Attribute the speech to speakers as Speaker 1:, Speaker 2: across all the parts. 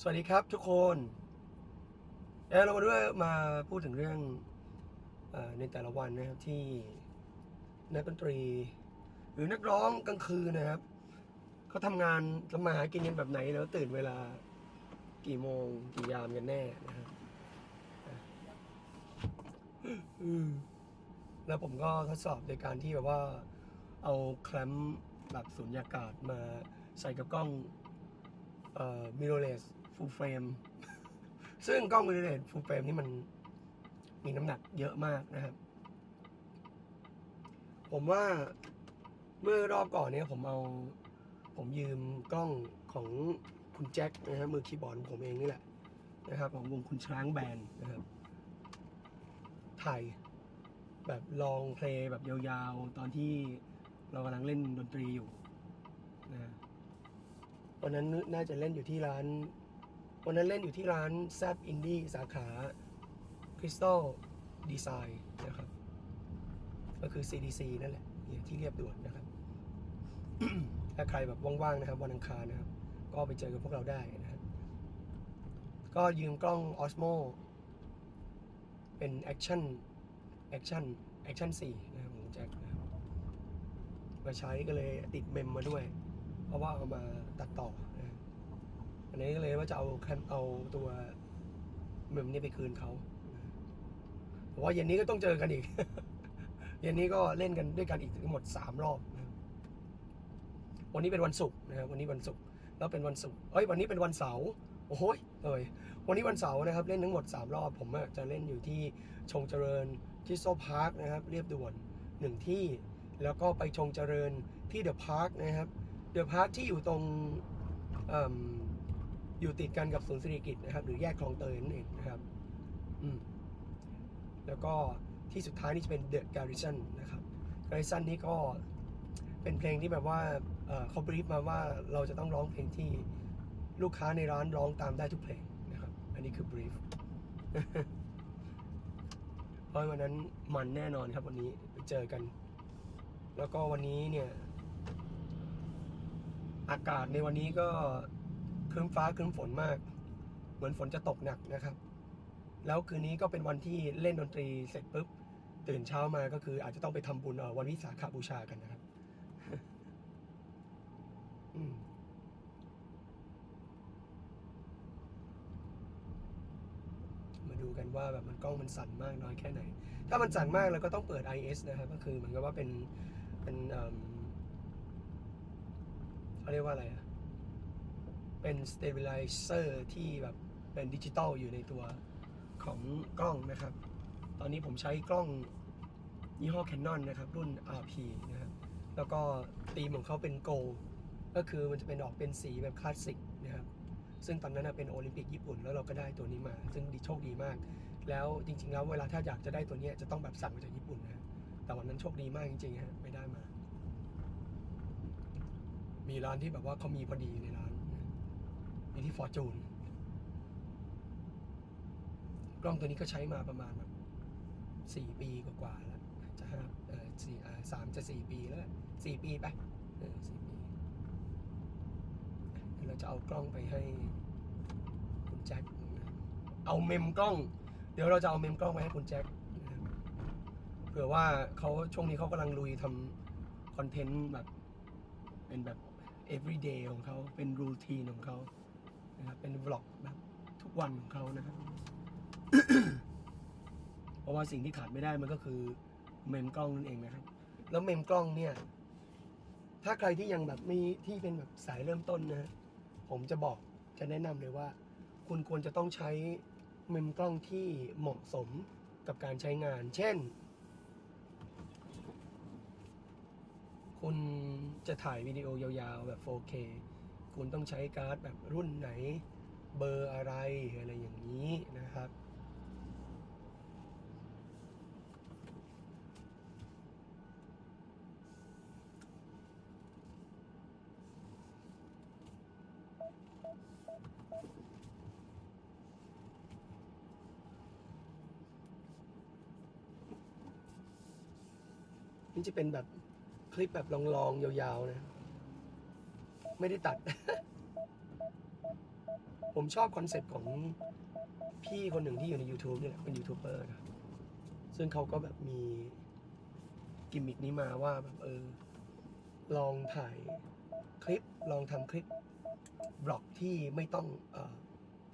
Speaker 1: สวัสดีครับทุกคนเอ้เรามาด้วยมาพูดถึงเรื่องอในแต่ละวันนะครับที่นักดนตรี หรือนักร้องกลางคืนนะครับเขาทำงานทำมาหากินกันแบบไหนแล้วตื่นเวลากี่โมงกี่ยามกันแน่นะครับแล้วผมก็ทดสอบโดยการที่แบบว่า เอาแคลมแบบสุญญากาศมาใส่กับกล้องเอ่อ mirrorless full frame ซึ่งกล้อง mirrorless full frame นี่มันมีน้ำหนักเยอะมากนะครับ ผมว่าเมื่อรอบก่อนเนี่ยผมเอาผมยืมกล้องของคุณแจ็คนะฮะมือคีย์บอร์ดของผมเองนี่แหละนะครับ ของวงคุณช้างแบนนะครับ ถ่ายแบบลองเพลงแบบยาวๆ ตอนที่เรากำลังเล่นดนตรีอยู่นะวันนั้นน่าจะเล่นอยู่ที่ร้าน วันนั้นเล่นอยู่ที่ร้านแซบอินดี้สาขาคริสตัลดีไซน์นะครับ ก็คือ CDC นั่นแหละอยู่ที่เรียบด่วนนะครับ ถ้าใครแบบว่างๆนะครับ วันอังคารนะครับ ก็ไปเจอกับพวกเราได้นะครับ ก็ยืมกล้อง Osmo เป็น Action Action Action 4นะครับของแจ็คนะครับมาใช้ก็เลยติดเมมมาด้วย เพราะว่าเอามาตัดต่อ อันนี้ก็เลยว่าจะเอาเอาตัวเมมนี่ไปคืนเขานะเพราะว่าเย็นนี้ก็ต้องเจอกันอีก เย็นนี้ก็เล่นกันด้วยกันอีกทั้งหมดสามรอบ วันนี้เป็นวันศุกร์นะครับวันนี้วันศุกร์แล้วเป็นวันศุกร์เอ้ยวันนี้เป็นวันเสาร์โอ้โหยเลยวันนี้วันเสาร์นะครับ เล่นทั้งหมดสามรอบ ผมอะจะเล่นอยู่ที่ชงเจริญที่โซพาร์คนะครับ เรียบด่วนหนึ่งที่ แล้วก็ไปชงเจริญที่เดอะพาร์คนะครับ เดอะพาร์คที่อยู่ตรง อยู่ติดกันกับศูนย์เศรษฐกิจนะครับ หรือแยกคลองเตยนั่นเองนะครับ อืมแล้วก็ที่สุดท้ายนี่จะเป็น The Garrison นะครับ Garrison นี่ก็เป็นเพลงที่แบบว่าเอ่อเขาบรีฟมาว่าเราจะต้องร้องเพลงที่ลูกค้าในร้านร้องตามได้ทุกเพลงนะครับ อันนี้คือบรีฟเพราะวันนั้นมันแน่นอนครับวันนี้ไปเจอกัน แล้วก็วันนี้เนี่ย อากาศในวันนี้ก็ ครึ้มฟ้าครึ้มฝนมาก เหมือนฝนจะตกหนักนะครับ แล้วคืนนี้ก็เป็นวันที่เล่นดนตรีเสร็จปุ๊บ ตื่นเช้ามาก็คืออาจจะต้องไปทำบุญวันวิสาขบูชากันนะครับมมาดูกันว่าแบบมันกล้องมันสั่นมากน้อยแค่ไหน ถ้ามันสั่นมากเราก็ต้องเปิด IS นะครับ ก็คือเหมือนกับว่าเป็นเป็นเออเขาเรียกว่าอะไรอะ เป็น stabilizer ที่แบบเป็นดิจิตอลอยู่ในตัวของกล้องนะครับ ตอนนี้ผมใช้กล้องยี่ห้อ Canon นะครับ รุ่น RP นะครับ แล้วก็ธีมของเขาเป็น Gold ก็คือมันจะเป็นออกเป็นสีแบบคลาสสิกนะครับ ซึ่งตอนนั้นเป็นโอลิมปิกญี่ปุ่นแล้วเราก็ได้ตัวนี้มา ซึ่งดีโชคดีมาก แล้วจริง ๆ แล้วเวลาถ้าอยากจะได้ตัวนี้จะต้องแบบสั่งมาจากญี่ปุ่นนะแต่วันนั้นโชคดีมากจริงๆฮะไม่ได้มา มีร้านที่แบบว่าเขามีพอดีในร้าน นะมีที่ฟอร์จูนกล้องตัวนี้ก็ใช้มาประมาณแบบสี่ปีกว่าๆแล้ว จะห้าเออสี่อ่าสามจะสี่ปีแล้วสี่ปีไปเออสี่ปีเดี๋ยวเราจะเอากล้องไปให้คุณแจ็คเอาเมมกล้อง เดี๋ยวเราจะเอาเมมกล้องไปให้คุณแจ็คเผื่อว่าเขาช่วงนี้เขากำลังลุยทำคอนเทนต์แบบเป็นแบบ everyday ของเขาเป็นรูทีนของเขา นะครับเป็นวล็อกแบบทุกวันของเขานะครับ เพราะว่าสิ่งที่ขาดไม่ได้มันก็คือเมมกล้องนั่นเองนะครับ แล้วเมมกล้องเนี่ย ถ้าใครที่ยังแบบมีที่เป็นแบบสายเริ่มต้นนะฮะผมจะบอกจะแนะนำเลยว่า คุณควรจะต้องใช้เมมกล้องที่เหมาะสมกับการใช้งาน เช่น คุณจะถ่ายวิดีโอยาวๆแบบ 4K คุณต้องใช้การ์ดแบบรุ่นไหน เบอร์อะไรอะไรอย่างนี้นะครับนี่จะเป็นแบบคลิปแบบลองๆยาวๆนะ ไม่ได้ตัด ผมชอบคอนเซ็ปต์ของพี่คนหนึ่งที่อยู่ใน YouTube เนี่ยเป็นยูทูบเบอร์นะซึ่งเขาก็แบบมีกิมมิกนี้มาว่าแบบเออ ลองถ่ายคลิปลองทำคลิปบล็อกที่ไม่ต้องออ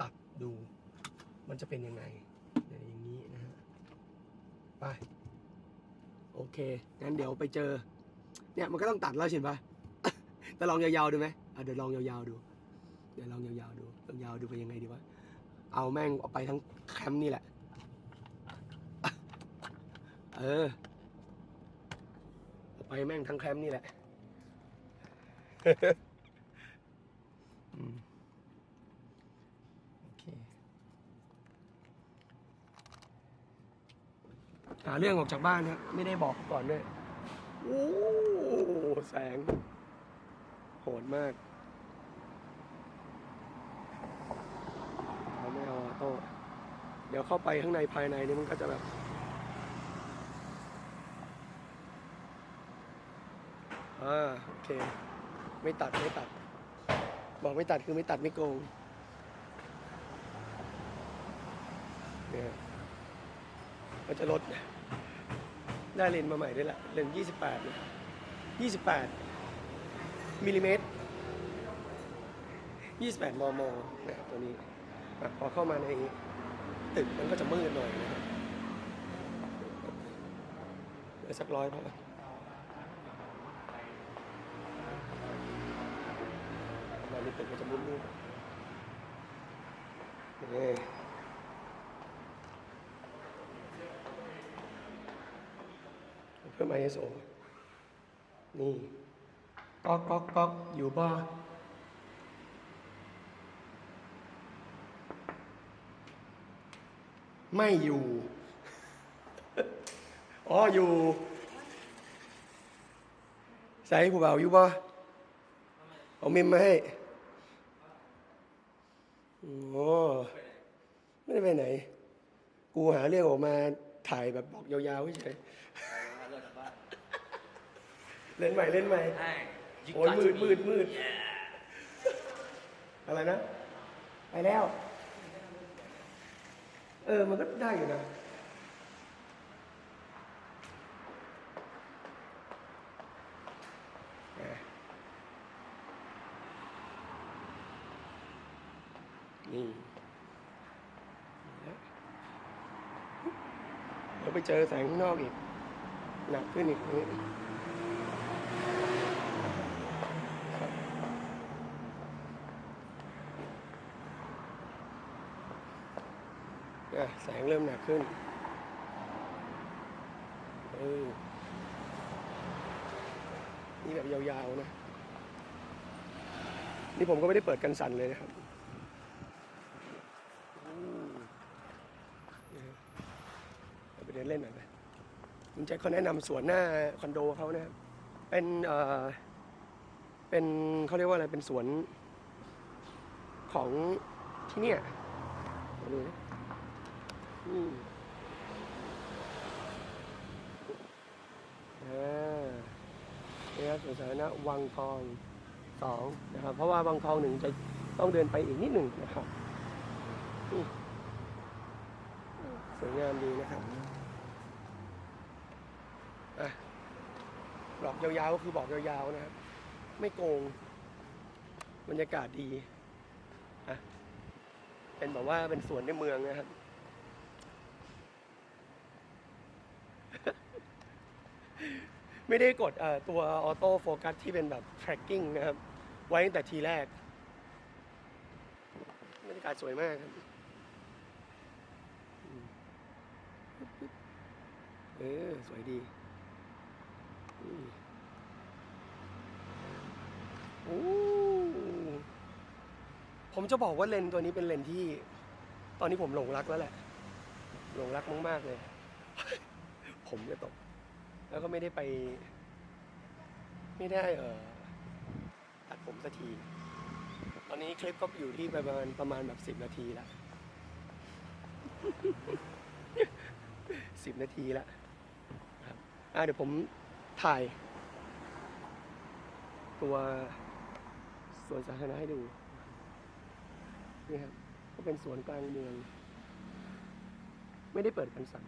Speaker 1: ตัดดู มันจะเป็นยังไงอย่างนี้นะฮะไป โอเคงั้นเดี๋ยวไปเจอ เนี่ยมันก็ต้องตัดแล้วใช่ปะ แต่ลองยาวๆดูไหมอะเดี๋ยวลองยาวๆดู เดี๋ยวลองยาวๆดูลองยาวดูไปยังไงดีวะ เอาแม่งเอาไปทั้งแคมป์นี่แหละ เออเอาไปแม่งทั้งแคมป์นี่แหละโอเคหาเรื่องออกจากบ้านครับไม่ได้บอกก่อนด้วย โอ้ แสง โหดมากเราไม่เอาออโต้เดี๋ยวเข้าไปข้างในภายในนี่มันก็จะแบบอ่าโอเค ไม่ตัดไม่ตัด บอกไม่ตัดคือไม่ตัดไม่โกงเนี่ยก็จะลด ได้เลนมาใหม่ด้วยละเลนยี่ส์28เนี่ย28 มิลลิเมตร 28 มมนะครับตัวนี้อะพอเข้ามาในตึกมันก็จะมืดหน่อยนะครับเหลือสักร้อยพอมาในตึกมันจะมืดๆนี่เพิ่ม ISO นี่ ก๊อกก๊อกก๊อกอยู่บ่ไม่อยู่ อ๋ออยู่ ใส่ผู้บ่าวอยู่บ่เอาเมมมาให้โอ้ไม่ได้ไปไหน กูหาเรื่องออกมาถ่ายแบบบอกยาวๆเฉยเล่นใหม่เล่นใหม่ โอ้ยมืดมืดมืดอะไรนะ ไปแล้ว เออ มันก็ได้อยู่นะอะนี่เดี๋ยวไปเจอแสงข้างนอกอีก หนักขึ้นอีกนี่อะแสงเริ่มหนักขึ้นเออนี่แบบยาวๆนะ นี่ผมก็ไม่ได้เปิดกันสั่นเลยนะครับมเดี๋ยวไปเดินเล่นหน่อยไหมคุณแจ็คเขาแนะนำสวนหน้าคอนโดเขานะครับเป็นเอ่อเป็นเขาเรียกว่าอะไรเป็นสวนของที่เนี่ยมาดูนะ อ่านี่ครับสวนสาธารณะวังทองสองนะครับ เพราะว่าบางทองหนึ่งจะต้องเดินไปอีกนิดหนึ่งนะครับสวยงามดีนะครับบอกยาวๆก็คือบอกยาวๆนะครับ ไม่โกง บรรยากาศดีอะเป็นแบบว่าเป็นสวนในเมืองนะครับ ไม่ได้กดตัวออโต้โฟกัสที่เป็นแบบ tracking นะครับ ไว้ตั้งแต่ทีแรกบรรยากาศสวยมากครับเออ สวยดีโอ้ผมจะบอกว่าเลนตัวนี้เป็นเลนที่ ตอนนี้ผมหลงรักแล้วแหละ หลงรักมากๆเลย ผมจะตก แล้วก็ไม่ได้ไป ไม่ได้เออตัดผมสักที ตอนนี้คลิปก็อยู่ที่ประมาณประมาณแบบสิบนาทีแล้วสิบนาทีแล้วครับอะเดี๋ยวผมถ่าย ตัวสวนสาธารณะให้ดูนี่ครับก็เป็นสวนกลางเมือง ไม่ได้เปิดกันสั่ง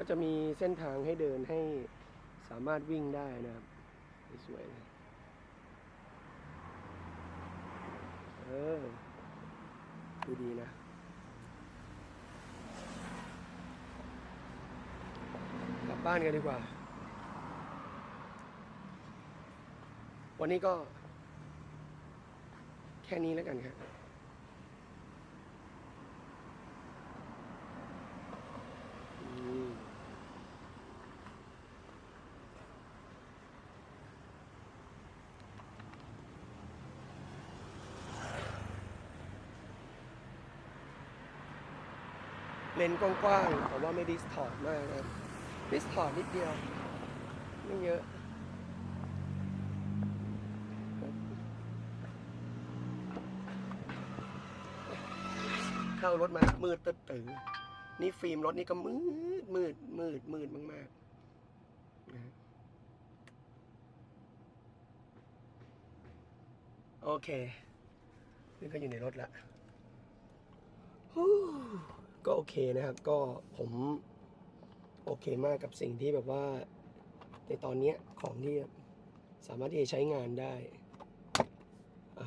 Speaker 1: ก็จะมีเส้นทางให้เดินให้สามารถวิ่งได้นะครับ สวยเลยเออดูดีนะกลับบ้านกันดีกว่า วันนี้ก็แค่นี้แล้วกันครับอืม เลนส์กว้างๆแต่ว่าไม่ดิสทอร์ดมากนะดิสทอร์ดนิดเดียว ไม่เยอะเข้ารถมามืดตึ๊ดตื่อนี่ฟิล์มรถนี่ก็มืดมืดมืดมืดมากๆนะโอเค นี่ก็อยู่ในรถละฮู้ ก็โอเคนะครับ ก็ผมโอเคมากกับสิ่งที่แบบว่า ในตอนนี้ของที่สามารถที่จะใช้งานได้อ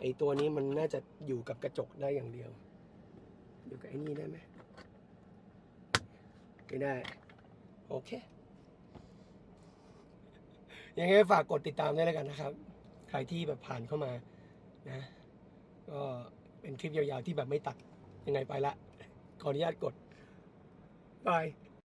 Speaker 1: ไอตัวนี้มันน่าจะอยู่กับกระจกได้อย่างเดียว อยู่กับไอ้นี่ได้ไหมไม่ได้ โอเค ยังไงฝากกดติดตามด้วยแล้วกันนะครับ ใครที่แบบผ่านเข้ามานะ ก็เป็นคลิปยาวๆที่แบบไม่ตัดยังไงไปละ ขออนุญาตกดบาย